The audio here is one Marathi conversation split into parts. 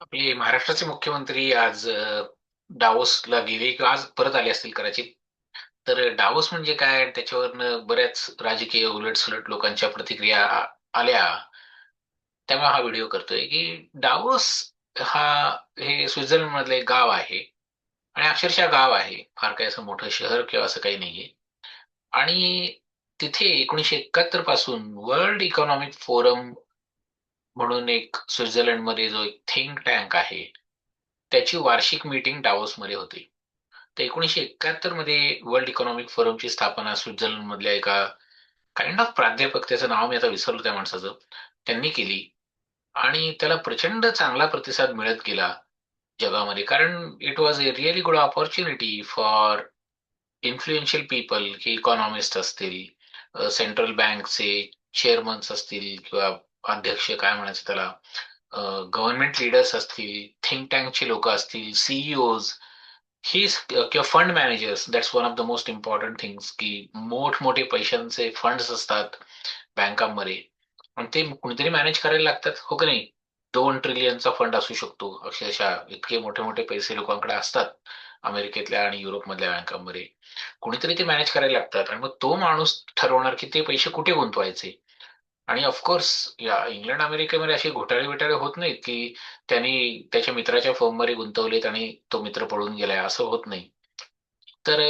आपले महाराष्ट्राचे मुख्यमंत्री आज अ, डावोसला गेले किंवा आज परत आले असतील कदाचित. तर डावोस म्हणजे काय? त्याच्यावरनं बऱ्याच राजकीय उलट-सुलट लोकांच्या प्रतिक्रिया आ आल्या. त्यामुळे हा व्हिडिओ करतोय, की डावोस हा हे स्वित्झर्लंडमधलं एक गाव आहे आणि अक्षरशः गाव आहे. फार काही असं मोठं शहर किंवा असं काही नाहीये. आणि तिथे 1971 पासून वर्ल्ड इकॉनॉमिक फोरम म्हणून एक स्वित्झर्लंडमध्ये जो एक थिंक टँक आहे, त्याची वार्षिक मीटिंग डावोसमध्ये होते. तर 1971 मध्ये वर्ल्ड इकॉनॉमिक फोरमची स्थापना स्वित्झर्लंडमधल्या एका काइंड ऑफ प्राध्यापक, त्याचं नाव मी आता विसरलो त्या माणसाचं, त्यांनी केली आणि त्याला प्रचंड चांगला प्रतिसाद मिळत गेला जगामध्ये. कारण it was a really good opportunity for influential people, की इकॉनॉमिस्ट असतील, सेंट्रल बँकचे चेअरमन्स असतील किंवा अध्यक्ष काय म्हणायचं त्याला, गव्हर्नमेंट लीडर्स असतील, थिंक टँकचे लोक असतील, सीईओज ही किंवा fund managers that's one of the most important things की मोठमोठे पैशांचे फंड्स असतात बँकांमध्ये. आणि ते कुणीतरी मॅनेज करायला लागतात हो की नाही? दोन ट्रिलियनचा फंड असू शकतो अक्षरशः इतके मोठे मोठे पैसे लोकांकडे असतात अमेरिकेतल्या आणि युरोपमधल्या बँकांमध्ये. कुणीतरी ते मॅनेज करायला लागतात आणि मग तो माणूस ठरवणार की ते पैसे कुठे गुंतवायचे? आणि ऑफकोर्स या इंग्लंड अमेरिकेमध्ये असे घोटाळे बिटाळे होत नाहीत की त्यांनी त्याच्या मित्राच्या फॉर्ममध्ये गुंतवलेत आणि तो मित्र पळून गेलाय असं होत नाही. तर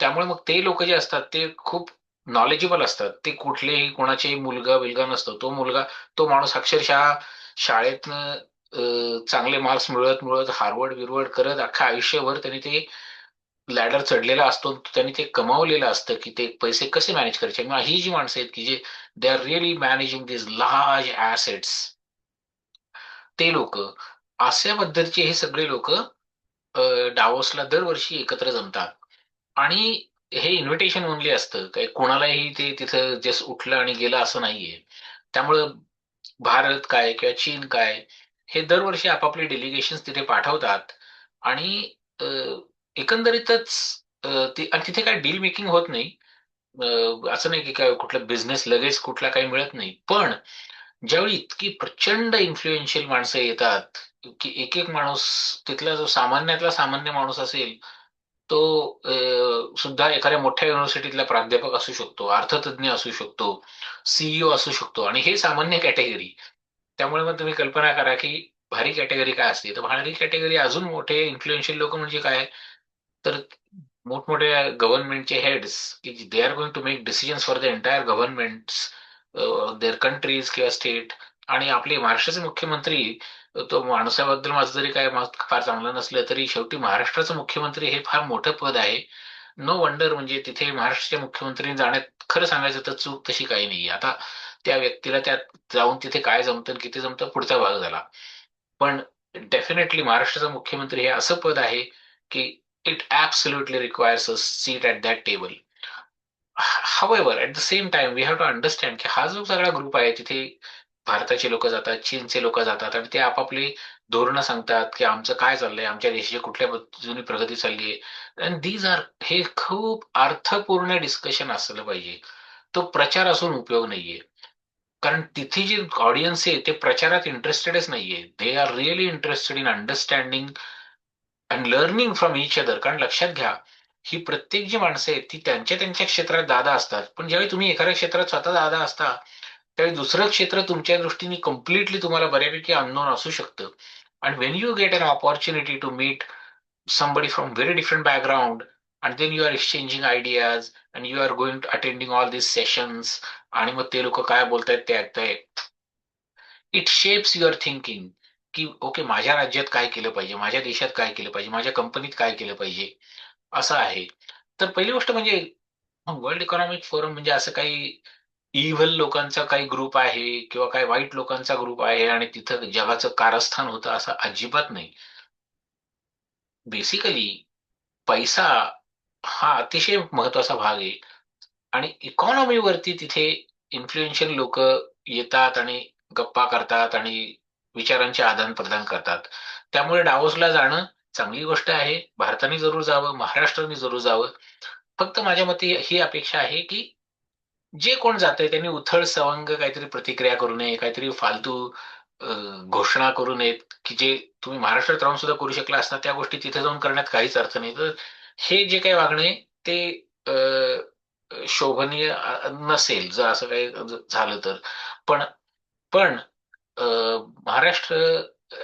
त्यामुळे मग ते लोक जे असतात ते खूप नॉलेजेबल असतात. ते कुठलेही कोणाचे मुलगा बिलगा नसतो. तो मुलगा तो माणूस अक्षरशः शाळेतनं चांगले मार्क्स मिळवत मिळवत हार्वर्ड बिरवर्ड करत अख्खा आयुष्यभर त्यांनी ते लॅडर चढलेला असतो त्यांनी ते कमावलेलं असतं की ते पैसे कसे मॅनेज करायचे? किंवा ही जी माणसं आहेत की जे they are really managing this large assets ते लोक अशा पद्धतीचे हे सगळे लोक डावोसला दरवर्षी एकत्र जमतात. आणि हे इन्व्हिटेशन ओनली असतं. काही कोणालाही ते तिथं जस्ट उठलं आणि गेलं असं नाहीये. त्यामुळं भारत काय किंवा चीन काय हे दरवर्षी आपापले डेलिगेशन तिथे पाठवतात. आणि एकंदरीतच ती आणि तिथे काय डील मेकिंग होत नाही. असं नाही की काय कुठलं बिझनेस लगेच कुठला काही मिळत नाही. पण ज्यावेळी इतकी प्रचंड इन्फ्लुएन्शियल माणसं येतात की एक एक माणूस तिथला जो सामान्यातला सामान्य माणूस असेल तो सुद्धा एखाद्या मोठ्या युनिव्हर्सिटीतला प्राध्यापक असू शकतो अर्थतज्ञ असू शकतो सीईओ असू शकतो आणि हे सामान्य कॅटेगरी त्यामुळे मग तुम्ही कल्पना करा की भारी कॅटेगरी काय असते? तर भारी कॅटेगरी अजून मोठे इन्फ्लुएन्शियल लोक म्हणजे काय? तर मोठमोठ्या गव्हर्नमेंटचे हेड्स की they are going to make decisions for the entire government their countries किंवा स्टेट आणि आपले महाराष्ट्राचे मुख्यमंत्री तो माणसाबद्दल माझं जरी काय मत फार चांगलं नसलं तरी शेवटी महाराष्ट्राचं मुख्यमंत्री हे फार मोठं पद आहे. नो वंडर म्हणजे तिथे महाराष्ट्राच्या मुख्यमंत्री जाण्यात खरं सांगायचं तर चूक तशी काही नाही आता त्या व्यक्तीला त्यात जाऊन तिथे काय जमतं किती जमतं पुढचा भाग झाला. पण डेफिनेटली महाराष्ट्राचा मुख्यमंत्री हे असं पद आहे की it absolutely requires a seat at that table however at the same time we have to understand की हा जो सगळा ग्रुप आहे तिथे भारताचे लोक जातात चीनचे लोक जातात आणि ते आपापली धोरणं सांगतात की आमचं काय चाललंय आमच्या देशाची कुठल्या पद्धतीने प्रगती चालली आहे. अँड दीज आर हे खूप अर्थपूर्ण डिस्कशन असलं पाहिजे. तो प्रचार असून उपयोग नाहीये. कारण तिथे जे ऑडियन्स आहे ते प्रचारात इंटरेस्टेडच नाहीये. They are really interested in understanding and learning from each other कारण लक्षात घ्या ही प्रत्येक जी माणसं आहेत ती त्यांच्या त्यांच्या क्षेत्रात दादा असतात. पण ज्यावेळी तुम्ही एखाद्या क्षेत्रात स्वतः दादा असता त्यावेळी दुसरं क्षेत्र तुमच्या दृष्टीने कम्प्लिटली तुम्हाला बऱ्यापैकी अननोन असू शकतं. आणि when you get an opportunity to meet somebody from very different background and then you are exchanging ideas and you are going to attending all these sessions आणि मग ते लोक काय बोलतायत ते ऐकताय इट शेप्स युअर थिंकिंग की ओके माझ्या राज्यात काय केलं पाहिजे? माझ्या देशात काय केलं पाहिजे? माझ्या कंपनीत काय केलं पाहिजे? असं आहे. तर पहिली गोष्ट म्हणजे वर्ल्ड इकॉनॉमिक फोरम म्हणजे असं काही इव्हल लोकांचा काही ग्रुप आहे किंवा काही वाईट लोकांचा ग्रुप आहे आणि तिथं जगाचं कारस्थान होतं असं अजिबात नाही. बेसिकली पैसा हा अतिशय महत्त्वाचा भाग आहे. आणि इकॉनॉमीवरती तिथे इन्फ्लुएन्शियल लोक येतात आणि गप्पा करतात आणि विचारांचे आदान प्रदान करतात. त्यामुळे डावोसला जाणं चांगली गोष्ट आहे. भारताने जरूर जावं महाराष्ट्राने जरूर जावं. फक्त माझ्या मते ही अपेक्षा आहे की जे कोण जातंय त्यांनी उथळ सवंग काहीतरी प्रतिक्रिया करू नये काहीतरी फालतू घोषणा करू नयेत की जे तुम्ही महाराष्ट्रात राहून सुद्धा करू शकला असता त्या गोष्टी तिथे जाऊन करण्यात काहीच अर्थ नाही. तर हे जे काही वागणे ते शोभनीय नसेल जर असं काही झालं तर. पण पण महाराष्ट्र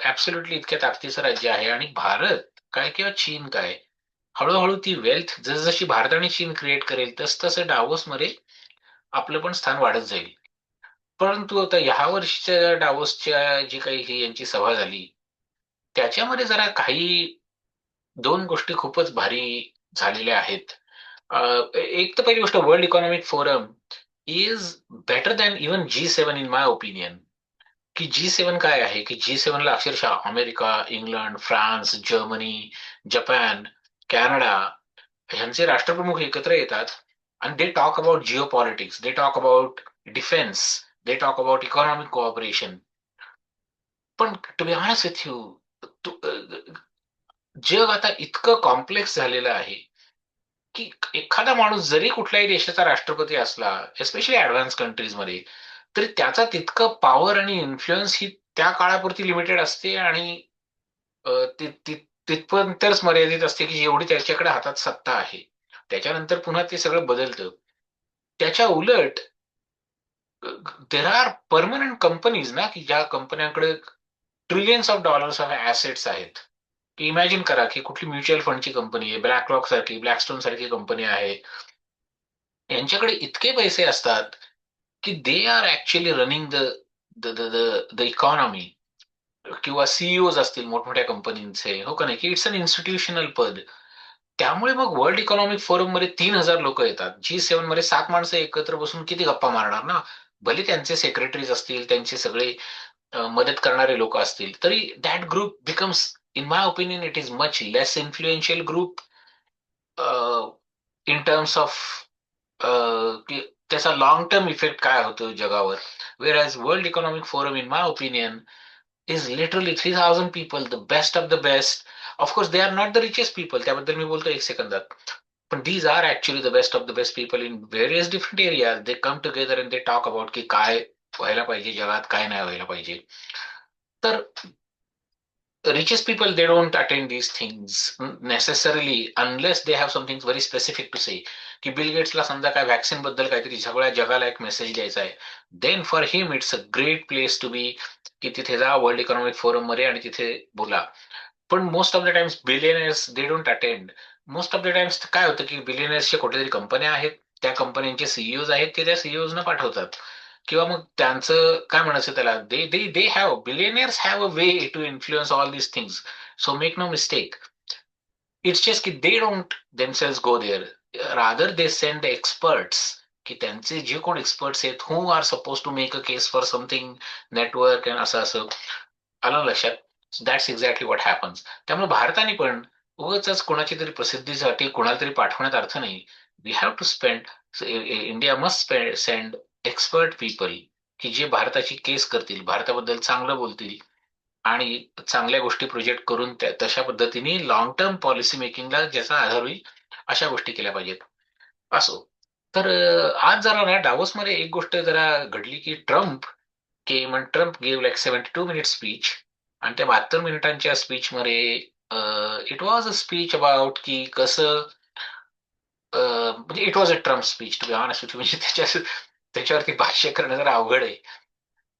ऍब्सोल्युटली इतक्या ताकदीचं राज्य आहे आणि भारत काय किंवा चीन काय? हळूहळू ती वेल्थ जसजशी भारत आणि चीन क्रिएट करेल तस तसं मध्ये आपलं पण स्थान वाढत जाईल. परंतु आता ह्या वर्षीच्या डावोसच्या जी काही ही यांची सभा झाली त्याच्यामध्ये जरा काही दोन गोष्टी खूपच भारी झालेल्या आहेत. एक तर पहिली गोष्ट world economic forum is better than even G seven in my opinion की जी सेवन काय आहे? की जी सेव्हनला अक्षरशः America England France Germany Japan Canada ह्यांचे राष्ट्रप्रमुख एकत्र येतात आणि they talk about geopolitics they talk about defence they talk about economic cooperation पण to be honest with you जग आता इतकं कॉम्प्लेक्स झालेलं आहे की एखादा माणूस जरी कुठल्याही देशाचा राष्ट्रपती असला एस्पेशली ऍडव्हान्स कंट्रीजमध्ये तरी त्याचा तितकं पॉवर आणि इन्फ्लुएन्स ही त्या काळापुरती लिमिटेड असते आणि तिथपर्यंतच मर्यादित असते की एवढी त्याच्याकडे हातात सत्ता आहे. त्याच्यानंतर पुन्हा ते सगळं बदलतं. त्याच्या उलट देर आर परमनंट कंपनीज ना की ज्या कंपन्यांकडे trillions of dollars of assets आहेत. की इमॅजिन करा की कुठली म्युच्युअल फंडची कंपनी आहे ब्लॅक सारखी ब्लॅकस्टोन सारखी कंपनी आहे. यांच्याकडे इतके पैसे असतात की they are actually running the the economy किंवा सीईओज असतील मोठमोठ्या कंपनीचे हो का नाही? की इट्स अन इन्स्टिट्यूशनल पद. त्यामुळे मग वर्ल्ड इकॉनॉमिक फोरममध्ये तीन हजार लोक येतात. जी सेव्हनमध्ये सात माणसं एकत्र बसून किती गप्पा मारणार ना? भले त्यांचे सेक्रेटरीज असतील त्यांचे सगळे मदत करणारे लोक असतील तरी that group becomes in my opinion it is much less influential group in terms of त्याचा लॉंग टर्म इफेक्ट काय होतो जगावर? Where as world economic forum in my opinion is literally three thousand people the best of the best of course they are not the richest people त्याबद्दल मी बोलतो एक सेकंदात पण these are actually the best of the best people in various different area they come together and they talk about की काय व्हायला पाहिजे जगात काय नाही व्हायला पाहिजे. तर richest people they don't attend these things necessarily unless they have something very specific to say. की बिल गेट्सला समजा काय व्हॅक्सिनबद्दल काहीतरी सगळ्या जगाला एक मेसेज द्यायचा आहे. Then for him it's a great place to be की तिथे जा वर्ल्ड इकॉनॉमिक फोरममध्ये आणि तिथे बोला. पण most of the times billionaires they don't attend most of the times काय होतं की बिलियनर्सच्या कुठेतरी कंपन्या आहेत त्या कंपन्यांचे सीईओज आहेत ते त्या सीईओजना न पाठवतात. किंवा मग त्यांचं काय म्हणायचं त्याला? They they they have billionaires have a way to influence all this things so make no mistake it's just की they don't themselves go there rather they send experts की त्यांचे जे कोण एक्सपर्ट्स आहेत who are suppose to make a case for something network असं असं. आलं लक्षात? दॅट्स एक्झॅक्टली वॉट हॅपन्स त्यामुळे भारताने पण उगाच कोणाची तरी प्रसिद्धीसाठी कोणाला तरी पाठवण्यात अर्थ नाही. We have to spend India must send expert people की जे भारताची केस करतील भारताबद्दल चांगलं बोलतील आणि चांगल्या गोष्टी प्रोजेक्ट करून त्या तशा पद्धतीने लॉंग टर्म पॉलिसी मेकिंगला ज्याचा आधार होईल अशा गोष्टी केल्या पाहिजेत. असो. तर आज जरा ना डावोस मध्ये एक गोष्ट जरा घडली की ट्रम्प के मग Trump gave like seventy two minute speech आणि त्या बहात्तर मिनिटांच्या स्पीच मध्ये it was a speech about की कसं म्हणजे it was a Trump speech to be honest म्हणजे त्याच्या त्याच्यावरती भाष्य करणं जरा अवघड आहे.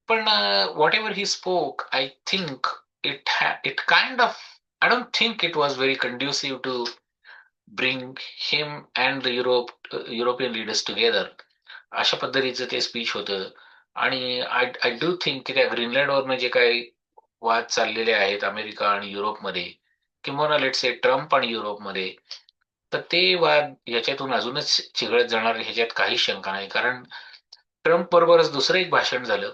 पण whatever he spoke I think it it kind of I don't think it was very conducive to bring him and the Europe European leaders together अशा पद्धतीचं ते स्पीच होतं. आणि आय आय डू थिंक की त्या ग्रीनलँडवरनं जे काही वाद चाललेले आहेत अमेरिका आणि युरोपमध्ये किंवा लेट्स ए ट्रम्प आणि युरोपमध्ये तर ते वाद याच्यातून अजूनच चिघळत जाणार ह्याच्यात काही शंका नाही. कारण ट्रम्प बरोबरच दुसरं एक भाषण झालं.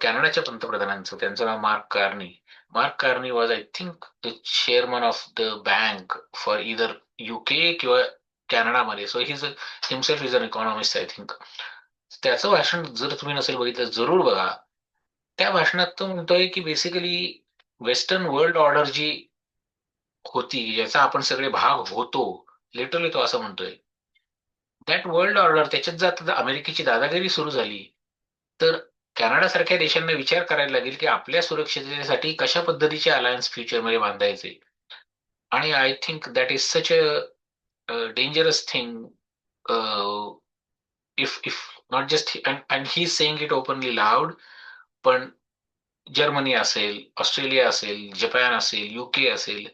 कॅनडाच्या पंतप्रधानांचं. त्यांचं नाव Mark Carney. Mark Carney was I think the chairman of the bank for either UK किंवा कॅनडामध्ये. So his himself is an economist I think त्याचं भाषण जर तुम्ही नसेल बघितलं जरूर बघा. त्या भाषणात तो म्हणतोय की बेसिकली वेस्टर्न वर्ल्ड ऑर्डर जी होती ज्याचा आपण सगळे भाग होतो. लिटरली तो असं म्हणतोय. दॅट वर्ल्ड ऑर्डर त्याच्यात जर अमेरिकेची दादागिरी सुरू झाली तर कॅनडासारख्या देशांना विचार करायला लागेल की आपल्या सुरक्षिततेसाठी कशा पद्धतीचे अलायन्स फ्युचरमध्ये बांधायचे. आणि I think that is such a dangerous thing if if not just and he saying it openly loud पण जर्मनी असेल ऑस्ट्रेलिया असेल जपान असेल युके असेल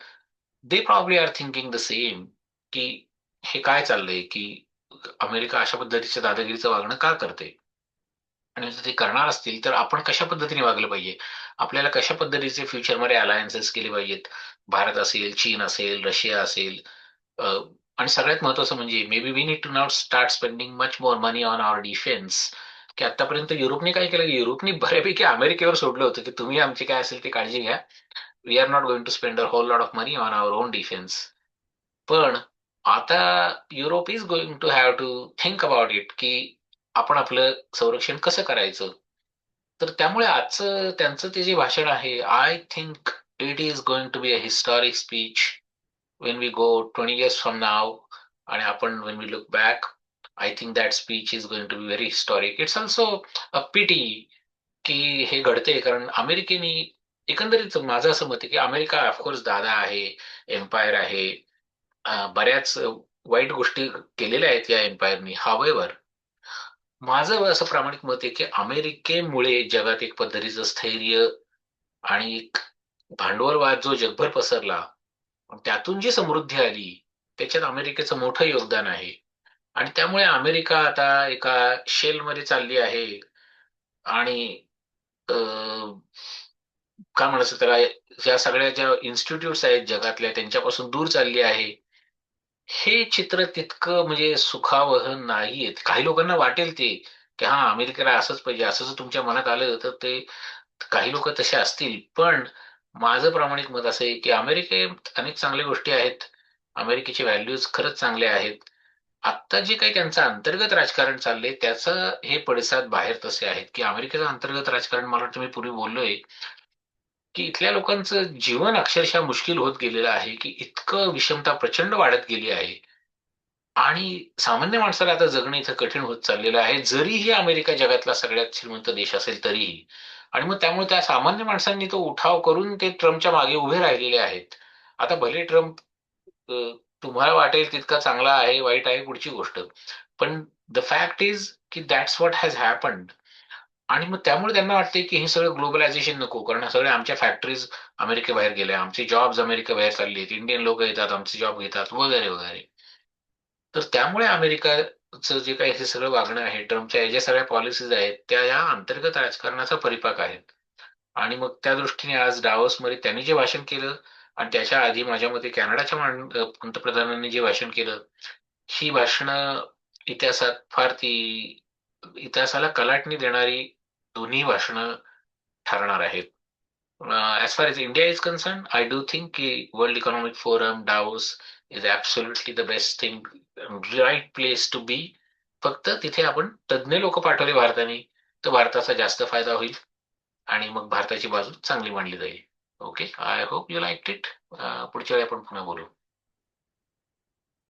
they probably are thinking the same की हे काय चाललंय की अमेरिका अशा पद्धतीच्या दादागिरीचं वागणं का करते? आणि जर ते करणार असतील तर आपण कशा पद्धतीने वागलं पाहिजे? आपल्याला कशा पद्धतीचे फ्युचरमध्ये अलायन्सेस केले पाहिजेत? भारत असेल चीन असेल रशिया असेल आणि सगळ्यात महत्वाचं म्हणजे maybe we need to not start spending much more money on our defence की आतापर्यंत युरोपने काय केलं? युरोपने बऱ्यापैकी अमेरिकेवर सोडलं होतं. की तुम्ही आमची काय असेल ते काळजी घ्या. We are not going to spend a whole lot of money on our own defence पण आता Europe is going to have to think about it की आपण आपलं संरक्षण कसं करायचं? तर त्यामुळे आजचं त्यांचं ते जे भाषण आहे I think it is going to be a historic speech when we go twenty years from now आणि आपण when we look back I think that speech is going to be very historic it's also a pity की हे घडते कारण अमेरिकेने एकंदरीत माझं असं मत आहे की अमेरिका ऑफकोर्स दादा आहे एम्पायर आहे बऱ्याच वाईट गोष्टी केलेल्या आहेत या एम्पायरनी हावेवर माझं असं प्रामाणिक मत आहे की अमेरिकेमुळे जगात एक पद्धतीचं स्थैर्य आणि एक भांडवलवाद जो जगभर पसरला त्यातून जी समृद्धी आली त्याच्यात अमेरिकेचं मोठं योगदान आहे. आणि त्यामुळे अमेरिका आता एका शेलमध्ये चालली आहे. आणि काय म्हणायचं त्याला या सगळ्या ज्या इन्स्टिट्यूट्स आहेत जगातल्या त्यांच्यापासून दूर चालली आहे. हे चित्र तितकं म्हणजे सुखावह नाहीये काही लोकांना वाटेल ते की हा अमेरिकेला असंच पाहिजे असं जर तुमच्या मनात आलं तर ते काही लोक तसे असतील. पण माझं प्रामाणिक मत असं आहे की अमेरिकेत अनेक चांगल्या गोष्टी आहेत. अमेरिकेचे व्हॅल्यूज खरंच चांगले आहेत. आत्ता जे काही त्यांचं अंतर्गत राजकारण चाललंय त्याचं हे पडसाद बाहेर तसे आहेत की अमेरिकेचं अंतर्गत राजकारण मला वाटतं मी पूर्वी बोललोय. की इथल्या लोकांचं जीवन अक्षरशः मुश्किल होत गेलेलं आहे की इतकं विषमता प्रचंड वाढत गेली आहे. आणि सामान्य माणसाला आता जगणं इथं कठीण होत चाललेलं आहे. जरीही अमेरिका जगातला सगळ्यात श्रीमंत देश असेल तरीही आणि मग त्यामुळे त्या सामान्य माणसांनी तो उठाव करून ते ट्रम्पच्या मागे उभे राहिलेले आहेत. आता भले ट्रम्प तुम्हाला वाटेल तितका चांगला आहे वाईट आहे पुढची गोष्ट. पण द फॅक्ट इज की दॅट्स व्हॉट हॅज हॅपन्ड आणि मग त्यामुळे त्यांना वाटते की हे सगळं ग्लोबलायझेशन नको कारण सगळ्या आमच्या फॅक्टरीज अमेरिकेबाहेर गेल्या आमचे जॉब्स अमेरिकेबाहेर चालले आहेत इंडियन लोक येतात आमचे जॉब घेतात वगैरे वगैरे. तर त्यामुळे अमेरिकाचं जे काही हे सगळं वागणं आहे ट्रम्पच्या ज्या सगळ्या पॉलिसीज आहेत त्या या अंतर्गत राजकारणाचा परिपाक आहेत. आणि मग त्या दृष्टीने आज डावसमध्ये त्यांनी जे भाषण केलं आणि त्याच्या आधी माझ्या मते कॅनडाच्या पंतप्रधानांनी जे भाषण केलं ही भाषणं इतिहासात फार ती इतिहासाला कलाटणी देणारी दोन्ही भाषणं ठरणार आहेत. As far as India is concern I do think की world economic forum Davos is absolutely the best thing right place to be फक्त तिथे आपण तज्ज्ञ लोक पाठवले भारताने तर भारताचा जास्त फायदा होईल आणि मग भारताची बाजू चांगली मांडली जाईल. Okay I hope you like it पुढच्या वेळी आपण पुन्हा बोलू.